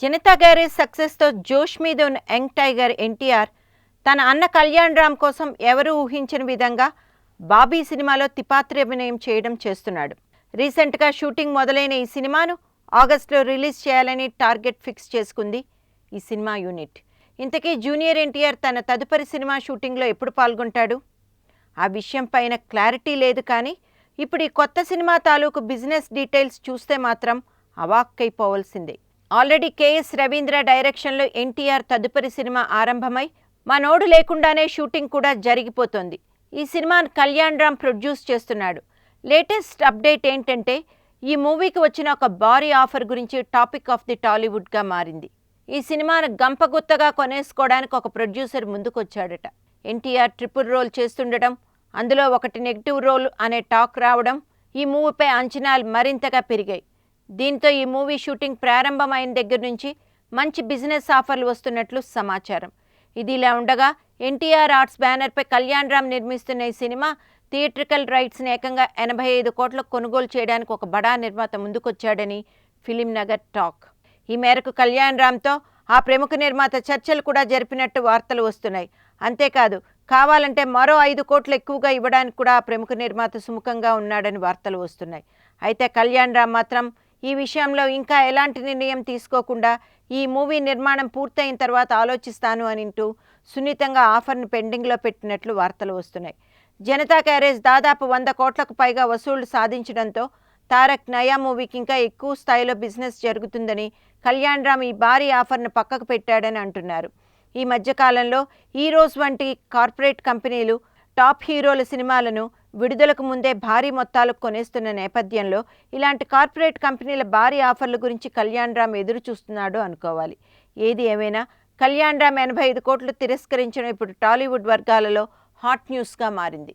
Janata garage సక్సెస్తో జోష్ మీద ఉన్న యంగ్ టైగర్ ఎన్టీఆర్ తన అన్న కళ్యాణ్ రామ్ కోసం ఎవరూ ఊహించని విధంగా బాబీ సినిమాలో తిపాత్రి అభినయం చేయడం చేస్తున్నాడు. రీసెంట్గా షూటింగ్ మొదలైన ఈ సినిమాను ఆగస్టులో రిలీజ్ చేయాలని టార్గెట్ ఫిక్స్ చేసుకుంది ఈ సినిమా యూనిట్. ఇంతకీ జూనియర్ ఎన్టీఆర్ తన తదుపరి సినిమా షూటింగ్లో ఎప్పుడు పాల్గొంటాడు? ఆ విషయం పైన క్లారిటీ లేదు కానీ ఇప్పుడు ఈ కొత్త సినిమా తాలూకు బిజినెస్ డీటెయిల్స్ చూస్తే మాత్రం అవాక్కైపోవలసిందే. ఆల్రెడీ కేఎస్ రవీంద్ర డైరెక్షన్లో ఎన్టీఆర్ తదుపరి సినిమా ఆరంభమై మనోడు లేకుండానే షూటింగ్ కూడా జరిగిపోతోంది. ఈ సినిమాను కళ్యాణ్ రామ్ ప్రొడ్యూస్ చేస్తున్నాడు. లేటెస్ట్ అప్డేట్ ఏంటంటే ఈ మూవీకి వచ్చిన ఒక భారీ ఆఫర్ గురించి టాపిక్ ఆఫ్ ది టాలీవుడ్గా మారింది. ఈ సినిమాను గంపగుత్తగా కొనేసుకోవడానికి ఒక ప్రొడ్యూసర్ ముందుకొచ్చాడట. ఎన్టీఆర్ ట్రిపుల్ రోల్ చేస్తుండటం అందులో ఒకటి నెగిటివ్ రోల్ అనే టాక్ రావడం ఈ మూవీపై అంచనాలు మరింతగా పెరిగాయి. దీంతో ఈ మూవీ షూటింగ్ ప్రారంభమైన దగ్గర నుంచి మంచి బిజినెస్ ఆఫర్లు వస్తున్నట్లు సమాచారం. ఇది ఇలా ఉండగా ఎన్టీఆర్ ఆర్ట్స్ బ్యానర్పై కళ్యాణ్ రామ్ నిర్మిస్తున్న ఈ సినిమా థియేట్రికల్ రైట్స్ని ఏకంగా ఎనభై ఐదు కోట్లకు కొనుగోలు చేయడానికి ఒక బడా నిర్మాత ముందుకొచ్చాడని ఫిలిం నగర్ టాక్. ఈ మేరకు కళ్యాణ్ రామ్తో ఆ ప్రముఖ నిర్మాత చర్చలు కూడా జరిపినట్టు వార్తలు వస్తున్నాయి. అంతేకాదు కావాలంటే మరో ఐదు కోట్లు ఎక్కువగా ఇవ్వడానికి కూడా ఆ ప్రముఖ నిర్మాత సుముఖంగా ఉన్నాడని వార్తలు వస్తున్నాయి. అయితే కళ్యాణ్ రామ్ మాత్రం ఈ విషయంలో ఇంకా ఎలాంటి నిర్ణయం తీసుకోకుండా ఈ మూవీ నిర్మాణం పూర్తయిన తర్వాత ఆలోచిస్తాను అని అంటూ సున్నితంగా ఆఫర్ను పెండింగ్లో పెట్టినట్లు వార్తలు వస్తున్నాయి. జనతా క్యారేజ్ దాదాపు వంద కోట్లకు పైగా వసూళ్ళు సాధించడంతో తారక్ నయా మూవీకి ఇంకా ఎక్కువ స్థాయిలో బిజినెస్ జరుగుతుందని కళ్యాణ్ రామ్ ఈ భారీ ఆఫర్ను పక్కకు పెట్టాడని అంటున్నారు. ఈ మధ్యకాలంలో హీరోస్ వంటి కార్పొరేట్ కంపెనీలు టాప్ హీరోల సినిమాలను విడుదలకు ముందే భారీ మొత్తాలు కొనేస్తున్న నేపథ్యంలో ఇలాంటి కార్పొరేట్ కంపెనీల భారీ ఆఫర్ల గురించి కళ్యాణ్ రామ్ ఎదురు చూస్తున్నాడు అనుకోవాలి. ఏది ఏమైనా కళ్యాణ్ రామ్ ఎనభై ఐదు కోట్లు తిరస్కరించడం ఇప్పుడు టాలీవుడ్ వర్గాలలో హాట్ న్యూస్గా మారింది.